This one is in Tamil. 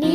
நீ